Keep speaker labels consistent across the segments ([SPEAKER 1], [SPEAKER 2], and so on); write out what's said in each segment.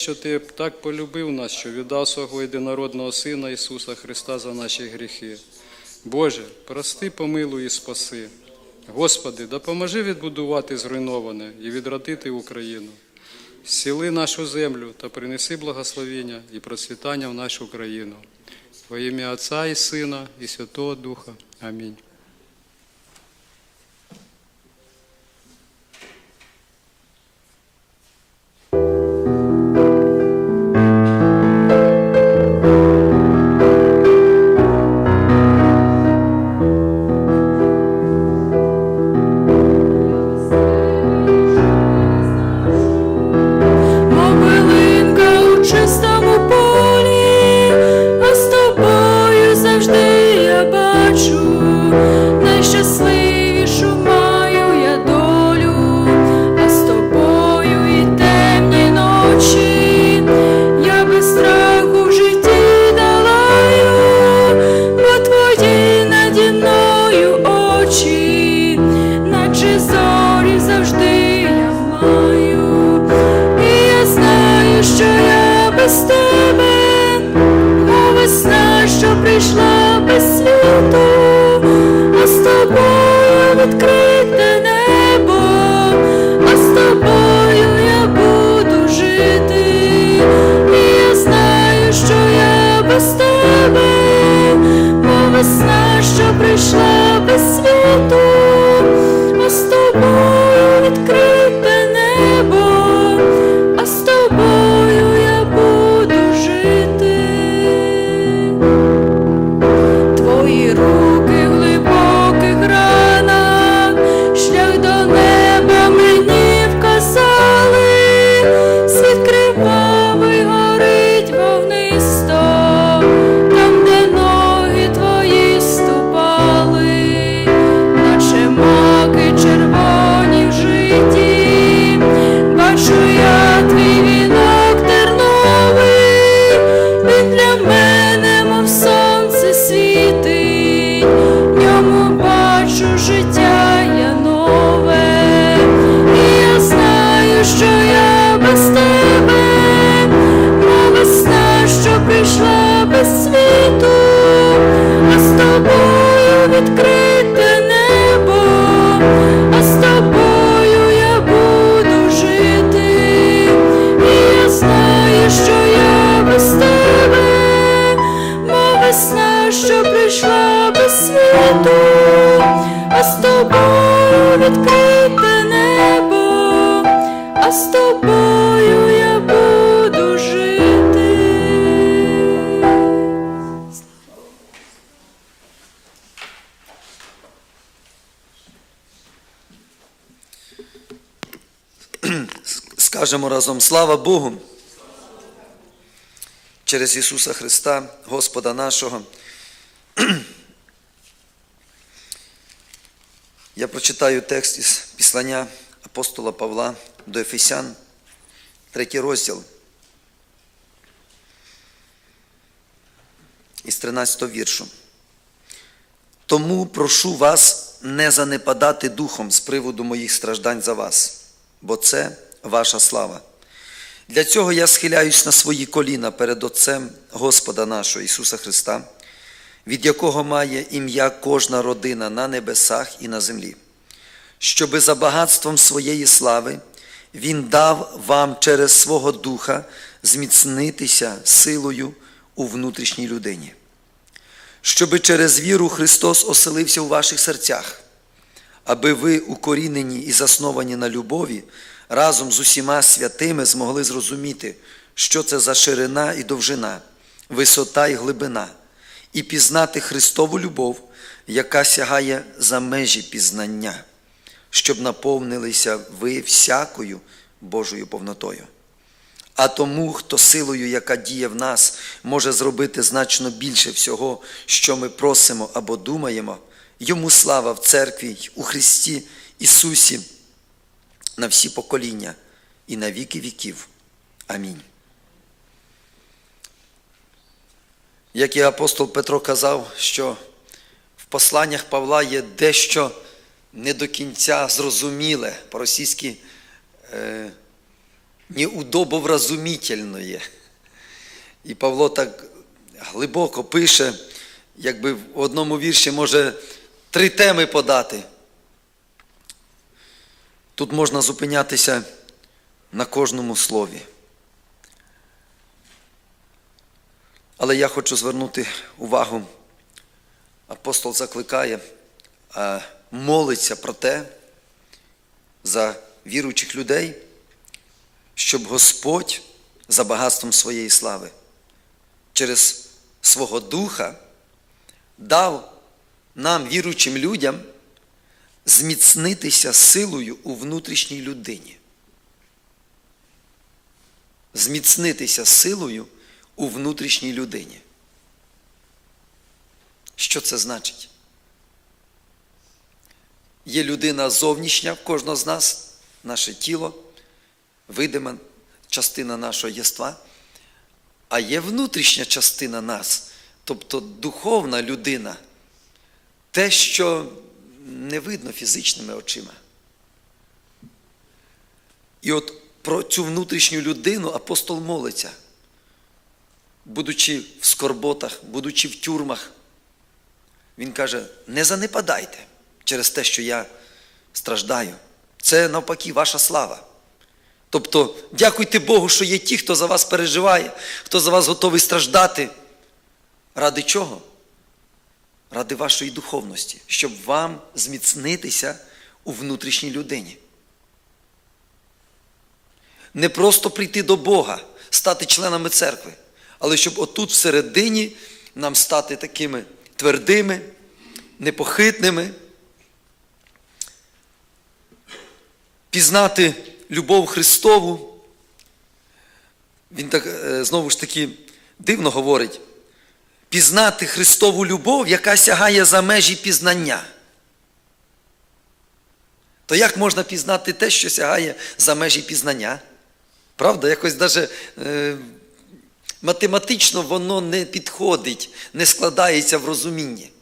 [SPEAKER 1] що ти так полюбив нас, що віддав свого єдинородного Сина Ісуса Христа за наші гріхи. Боже, прости, помилуй і спаси. Господи, допоможи відбудувати зруйноване і відродити Україну. Зціли нашу землю та принеси благословення і процвітання в нашу країну. Во ім'я Отця і Сина, і Святого Духа. Амінь.
[SPEAKER 2] прийшла
[SPEAKER 3] Разом слава Богу. Через Ісуса Христа, Господа нашого. Я прочитаю текст із післання апостола Павла до Ефесян, третій розділ. Із 13 віршу. Тому прошу вас не занепадати духом з приводу моїх страждань за вас, бо це ваша слава. Для цього я схиляюсь на свої коліна перед Отцем Господа нашого Ісуса Христа, від якого має ім'я кожна родина на небесах і на землі, щоби за багатством своєї слави Він дав вам через свого Духа зміцнитися силою у внутрішній людині. Щоби через віру Христос оселився у ваших серцях, аби ви, укорінені і засновані на любові, разом з усіма святими змогли зрозуміти, що це за ширина і довжина, висота і глибина, і пізнати Христову любов, яка сягає за межі пізнання, щоб наповнилися ви всякою Божою повнотою. А тому, хто силою, яка діє в нас, може зробити значно більше всього, що ми просимо або думаємо, йому слава в церкві у Христі Ісусі на всі покоління і на віки віків. Амінь. Як і апостол Петро казав, що в посланнях Павла є дещо не до кінця зрозуміле по-російськи е, неудобовразумительное. І Павло так глибоко пише, якби в одному вірші може три теми подати. Тут можна зупинятися на кожному слові. Але я хочу звернути увагу. Апостол закликає, молиться про те, за віруючих людей, щоб Господь за багатством своєї слави через свого Духа дав нам, віруючим людям, зміцнитися силою у внутрішній людині. Зміцнитися силою у внутрішній людині. Що це значить? Є людина зовнішня в кожного з нас, наше тіло, видима частина нашого єства, а є внутрішня частина нас, тобто духовна людина, те, що не видно фізичними очима. І от про цю внутрішню людину апостол молиться, будучи в скорботах, будучи в тюрмах, він каже: не занепадайте через те, що я страждаю. Це навпаки ваша слава. Тобто, дякуйте Богу, що є ті, хто за вас переживає, хто за вас готовий страждати. Ради чого? Ради вашої духовності, щоб вам зміцнитися у внутрішній людині. Не просто прийти до Бога, стати членами церкви, але щоб отут всередині нам стати такими твердими, непохитними, пізнати любов Христову. Він так е, знову ж таки дивно говорить. Пізнати Христову любов, яка сягає за межі пізнання. То як можна пізнати те, що сягає за межі пізнання? Правда, якось навіть е, математично воно не підходить, не складається в розумінні.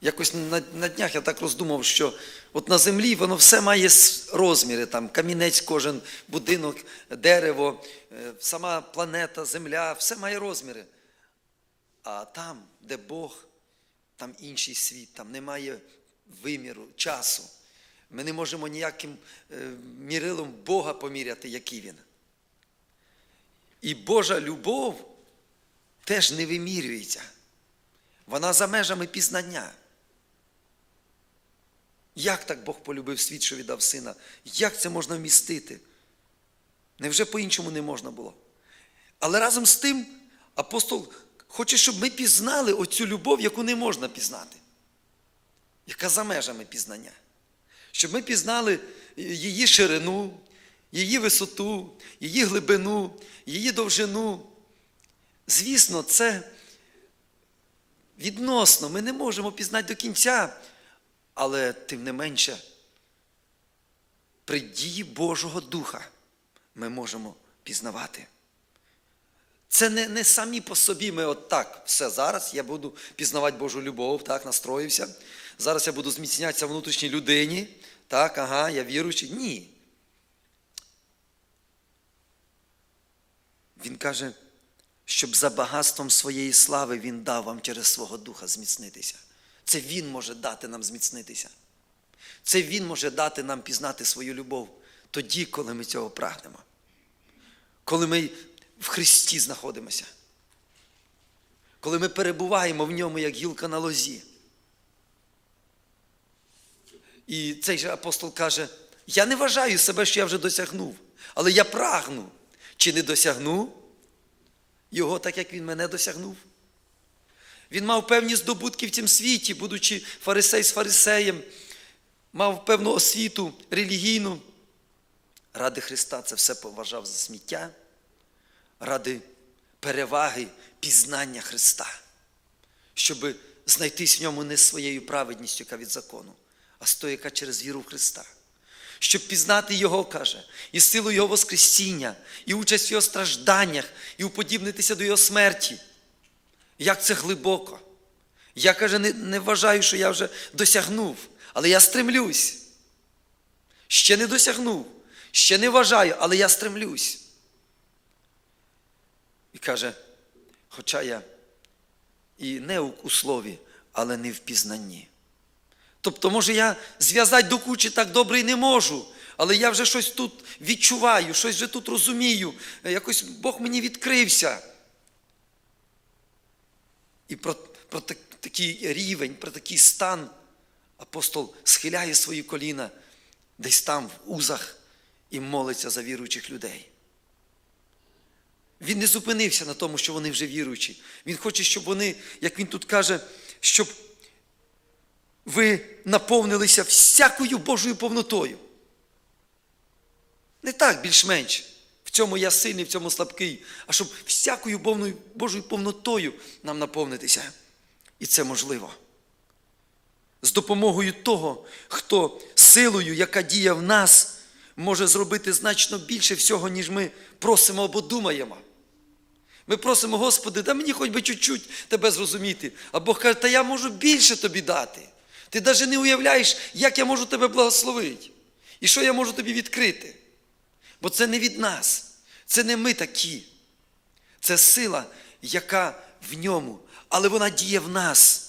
[SPEAKER 3] Якось на, на днях я так роздумав, що от на землі воно все має розміри, там камінець, кожен будинок, дерево, е, сама планета, земля, все має розміри. А там, де Бог, там інший світ, там немає виміру, часу. Ми не можемо ніяким е, мірилом Бога поміряти, який він. І Божа любов теж не вимірюється. Вона за межами пізнання. Як так Бог полюбив світ, що віддав сина? Як це можна вмістити? Невже по-іншому не можна було? Але разом з тим апостол хоче, щоб ми пізнали оцю любов, яку не можна пізнати, яка за межами пізнання. Щоб ми пізнали її ширину, її висоту, її глибину, її довжину. Звісно, це відносно, ми не можемо пізнати до кінця, але тим не менше, при дії Божого Духа ми можемо пізнавати. Це не, не самі по собі ми от так, все, зараз я буду пізнавати Божу любов, так, настроївся. Зараз я буду зміцнятися внутрішній людині. Так, ага, я віруючий. Ні. Він каже, щоб за багатством своєї слави він дав вам через свого духа зміцнитися. Це Він може дати нам зміцнитися. Це Він може дати нам пізнати свою любов тоді, коли ми цього прагнемо. Коли ми в Христі знаходимося. Коли ми перебуваємо в ньому, як гілка на лозі. І цей же апостол каже: я не вважаю себе, що я вже досягнув, але я прагну. Чи не досягну його так, як він мене досягнув? Він мав певні здобутки в цім світі, будучи фарисей з фарисеєм, мав певну освіту релігійну. Ради Христа це все поважав за сміття, ради переваги пізнання Христа, щоб знайтись в ньому не своєю праведністю, яка від закону, а з тою, яка через віру в Христа. Щоб пізнати Його, каже, і силу Його Воскресіння, і участь в Його стражданнях, і уподібнитися до Його смерті. Як це глибоко. Я каже, не, не вважаю, що я вже досягнув, але я стремлюсь. Ще не досягнув, Ще не вважаю, але я стремлюсь. І каже, хоча я і не у, слові, але не в пізнанні. Тобто, може, я зв'язати до кучі так добре і не можу, але я вже щось тут відчуваю, щось вже тут розумію, якось Бог мені відкрився. І про, про так- такий рівень, про такий стан апостол схиляє свої коліна десь там, в узах, і молиться за віруючих людей. Він не зупинився на тому, що вони вже віруючі. Він хоче, щоб вони, як він тут каже, щоб ви наповнилися всякою Божою повнотою. Не так більш-менш. В цьому я сильний, в цьому слабкий, а щоб всякою Божою повнотою нам наповнитися. І це можливо. З допомогою того, хто силою, яка діє в нас, може зробити значно більше всього, ніж ми просимо або думаємо. Ми просимо, Господи, дай мені хоч би чуть-чуть тебе зрозуміти. А Бог каже, та я можу більше тобі дати. Ти навіть не уявляєш, як я можу тебе благословити. І що я можу тобі відкрити. Бо це не від нас, це не ми такі. Це сила, яка в ньому, але вона діє в нас.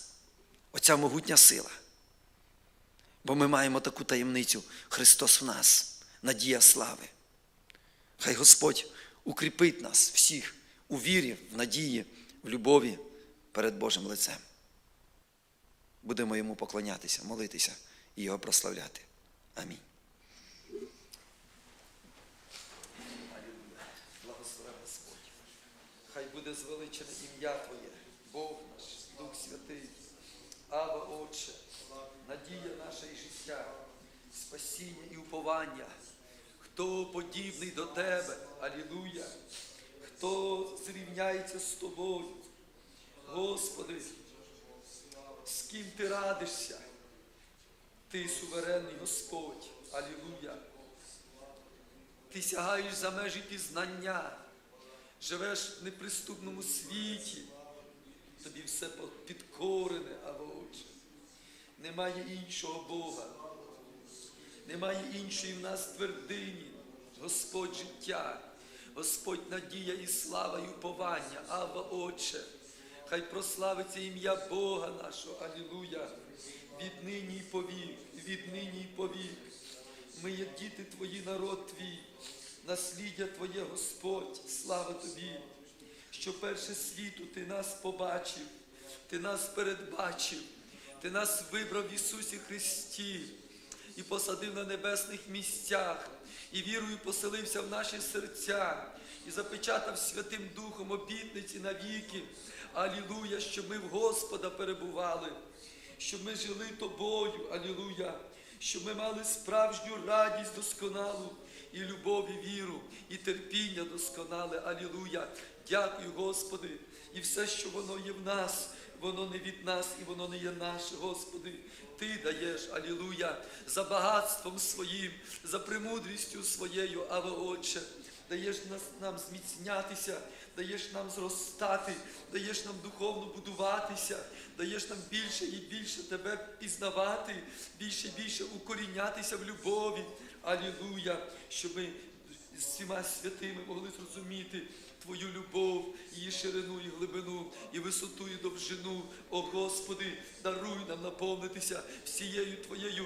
[SPEAKER 3] Оця могутня сила. Бо ми маємо таку таємницю Христос в нас, надія слави. Хай Господь укріпить нас всіх у вірі, в надії, в любові перед Божим лицем. Будемо йому поклонятися, молитися і його прославляти. Амінь. Благослови Господь. Хай буде звеличене ім'я Твоє, Бог наш, Дух Святий, Ава Отче, надія наша і життя, спасіння і уповання. Хто подібний до Тебе, Алілуя, хто зрівняється з тобою, Господи, з ким ти радишся? Ти суверенний Господь, Алілуя. Ти сягаєш за межі пізнання, живеш в неприступному світі, тобі все підкорене, а Отче. Немає іншого Бога, немає іншої в нас твердині, Господь життя, Господь надія і слава, і уповання, Ава Отче. Хай прославиться ім'я Бога нашого, Алілуя, віднині і повік, віднині і повік. Ми є діти Твої, народ Твій, насліддя Твоє, Господь, слава Тобі, що перше світу Ти нас побачив, Ти нас передбачив, Ти нас вибрав в Ісусі Христі і посадив на небесних місцях, і вірою поселився в наші серця, і запечатав Святим Духом обітниці навіки. Алілуя, щоб ми в Господа перебували, щоб ми жили тобою, Алілуя, щоб ми мали справжню радість досконалу, і любов, і віру, і терпіння досконале. Алілуя. Дякую, Господи, і все, що воно є в нас. Воно не від нас і воно не є наше, Господи. Ти даєш, алілуя, за багатством своїм, за премудрістю своєю, але Отче, даєш нас, нам зміцнятися, даєш нам зростати, даєш нам духовно будуватися, даєш нам більше і більше тебе пізнавати, більше і більше укорінятися в любові. Алілуя, щоб ми з всіма святими могли зрозуміти Твою любов, ширину і глибину, і висоту, і довжину. О Господи, даруй нам наповнитися всією Твоєю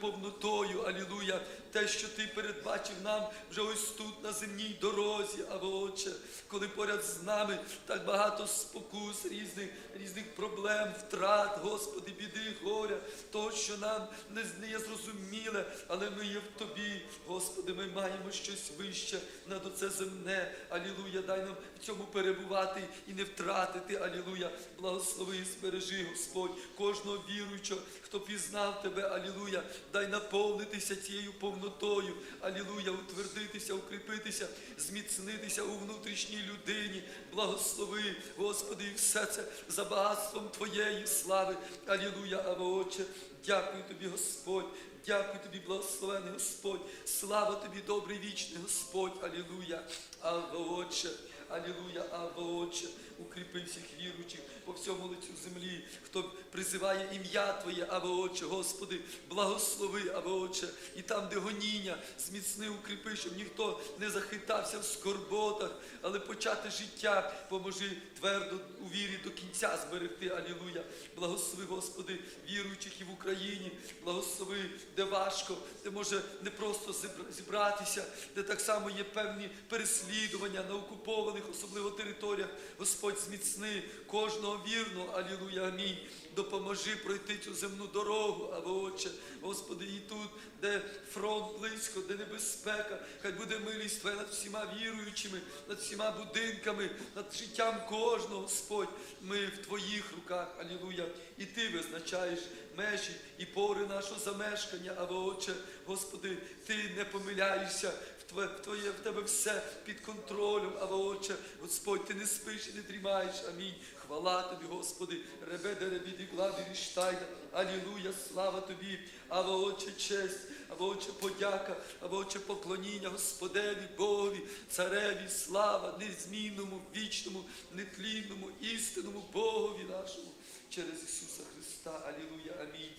[SPEAKER 3] повнотою. Алілуя. Те, що Ти передбачив нам вже ось тут, на земній дорозі, а Отче, коли поряд з нами так багато спокус, різних, різних проблем, втрат, Господи, біди, горя, того, що нам не, є зрозуміле, але ми є в Тобі, Господи, ми маємо щось вище над оце земне. Алілуя, дай нам в цьому перебувати і не втратити. Алілуя. Благослови і збережи, Господь, кожного віруючого, хто пізнав Тебе, Алілуя, дай наповнитися цією повнотою. Алілуя, утвердитися, укріпитися, зміцнитися у внутрішній людині. Благослови, Господи, і все це за багатством Твоєї слави. Алілуя, Ава Отче. Дякую тобі, Господь. Дякую тобі, благословений Господь. Слава тобі, добрий вічний Господь. Алілуя. Ава Отче. Алілуя, Абba, Отче, укріпи всіх віруючих по всьому лицю землі, хто призиває ім'я Твоє, Абba, Отче, Господи, благослови, Абba, Отче, і там, де гоніння, зміцни, укріпи, щоб ніхто не захитався в скорботах, але почати життя, поможи твердо у вірі до кінця зберегти. Алілуя. Благослови, Господи, віруючих і в Україні, благослови, де важко, де може не просто зібратися, де так само є певні переслідування на окупованих, особливо територіях. Господь зміцни кожного вірного. Алілуя. Амінь. Допоможи пройти цю земну дорогу, або Отче, Господи, і тут, де фронт близько, де небезпека, хай буде милість Твоя над всіма віруючими, над всіма будинками, над життям кожного, Господь. Ми в Твоїх руках, Алілуя. І Ти визначаєш межі і пори нашого замешкання, або Отче, Господи, Ти не помиляєшся. Твоє, Твоє в тебе все під контролем, або Отче, Господь, ти не спиш і не дрімаєш. Амінь. Хвала тобі, Господи, ребеде ребіді главі ріштайда. Алілуя, слава тобі, або Отче, честь, або Отче, подяка, або Отче, поклоніння Господеві, Богові, цареві, слава, незмінному, вічному, нетлінному, істинному Богові нашому через Ісуса Христа. Алілуя, амінь.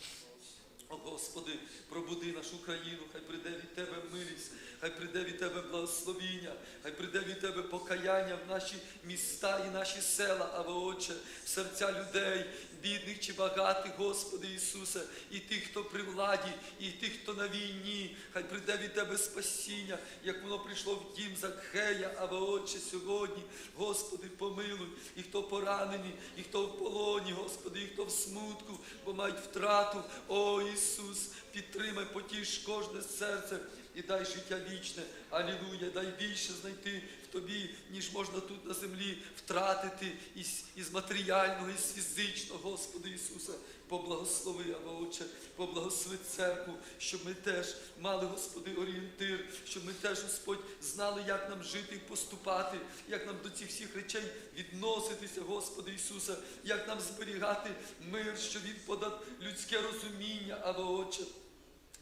[SPEAKER 3] Господи, пробуди нашу країну, хай прийде від Тебе милість, хай прийде від Тебе благословіння, хай прийде від Тебе покаяння в наші міста і наші села, а Отче, в серця людей, бідних чи багатих, Господи Ісусе, і тих, хто при владі, і тих, хто на війні, хай прийде від Тебе спасіння, як воно прийшло в дім Закхея, а Отче, сьогодні, Господи, помилуй, і хто поранений, і хто в полоні, Господи, і хто в смутку, бо мають втрату. О Ісус, підтримай, потіш кожне серце і дай життя вічне. Алілуя, дай більше знайти тобі, ніж можна тут на землі втратити із, із матеріального, із фізичного, Господи Ісусе, поблагослови, Отче, поблагослови церкву, щоб ми теж мали, Господи, орієнтир, щоб ми теж, Господь, знали, як нам жити і поступати, як нам до цих всіх речей відноситися, Господи Ісусе, як нам зберігати мир, що Він подав людське розуміння, або Отче.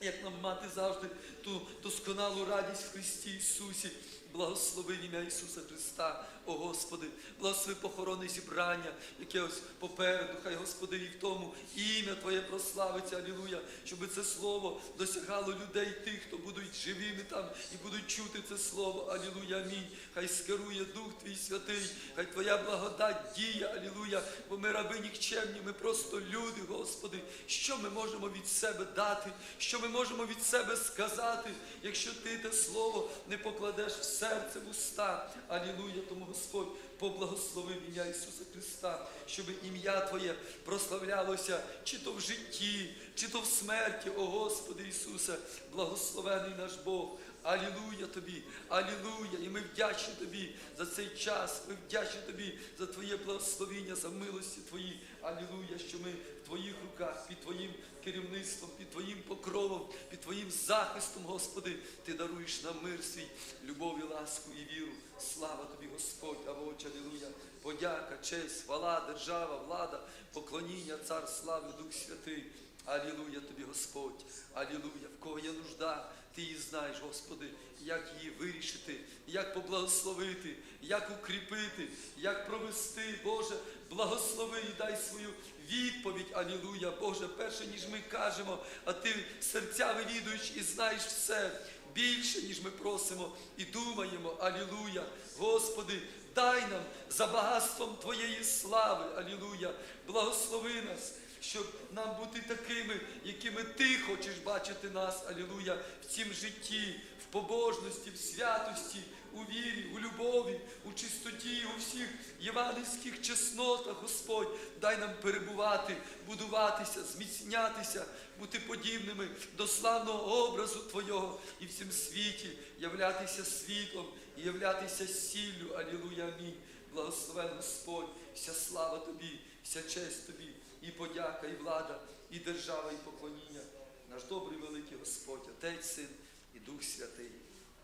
[SPEAKER 3] Як нам мати завжди ту досконалу радість в Христі Ісусі, благослови ім'я Ісуса Христа, о Господи, благослови похоронне зібрання, яке ось попереду, хай Господи, і в тому ім'я Твоє прославиться, Алілуя, щоб це слово досягало людей тих, хто будуть живими там і будуть чути це слово, Алілуя, амінь. Хай скерує Дух Твій святий, хай Твоя благодать діє, Алілуя, бо ми раби нікчемні, ми просто люди, Господи. Що ми можемо від себе дати? Що ми можемо від себе сказати, якщо ти те слово не покладеш в серце, в уста. Алілуя, тому Господь поблагослови ім'я Ісуса Христа, щоб ім'я Твоє прославлялося чи то в житті, чи то в смерті, о Господи Ісусе, благословений наш Бог. Алілуя Тобі, Алілуя! І ми вдячні Тобі за цей час. Ми вдячні Тобі за Твоє благословіння, за милості Твої. Алілуя, що ми в Твоїх руках, під Твоїм керівництвом, під Твоїм покровом, під Твоїм захистом, Господи, Ти даруєш нам мир свій, любов і ласку і віру. Слава Тобі, Господь, а Отче, Алілуя. Подяка, честь, хвала, держава, влада, поклоніння, цар слави, Дух Святий. Алілуя тобі, Господь, Алілуя, в кого є нужда, ти її знаєш, Господи, як її вирішити, як поблагословити, як укріпити, як провести, Боже, благослови і дай свою відповідь, Алілуя, Боже, перше, ніж ми кажемо, а ти серця вивідуєш і знаєш все. Більше, ніж ми просимо і думаємо, Алілуя, Господи, дай нам за багатством Твоєї слави, Алілуя, благослови нас щоб нам бути такими, якими ти хочеш бачити нас, алілуя, в цім житті, в побожності, в святості, у вірі, у любові, у чистоті, у всіх євангельських чеснотах, Господь, дай нам перебувати, будуватися, зміцнятися, бути подібними до славного образу Твого і в цім світі являтися світлом являтися сіллю. Алілуя, амінь. Благословен Господь, вся слава Тобі, вся честь Тобі, і подяка, і влада, і держава, і поклоніння. Наш добрий великий Господь, Отець, Син і Дух Святий.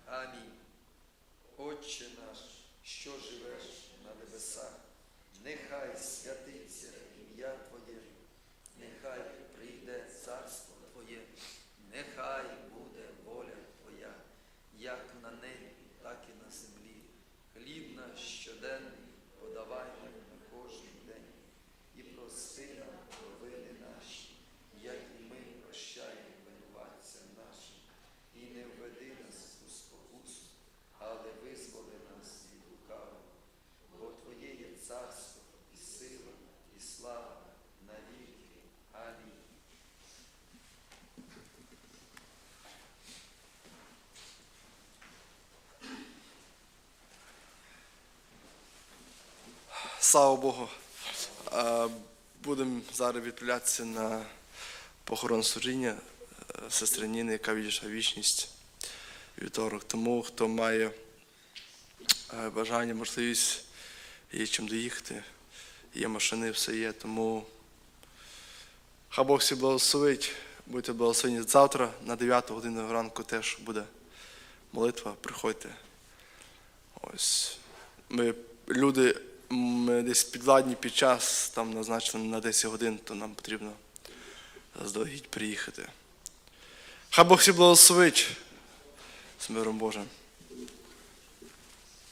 [SPEAKER 3] Амінь. Отче наш, що живеш на небесах, нехай святиться ім'я Твоє, нехай прийде царство Твоє, нехай буде воля Твоя, як на небі, так і на землі. Хліб наш щоденний
[SPEAKER 4] Слава Богу. Е, Будемо зараз відправлятися на похорон служіння е, сестри Ніни, яка відійшла вічність вівторок. Тому хто має е, бажання, можливість, є чим доїхати, є машини, все є. Тому хай Бог всіх благословить. Будьте благословені завтра на 9 годину ранку теж буде молитва. Приходьте. Ось. Ми люди десь підладні під час, там назначено на 10 годин, то нам потрібно заздалегідь приїхати. Хай Бог всі благословить з миром Божим.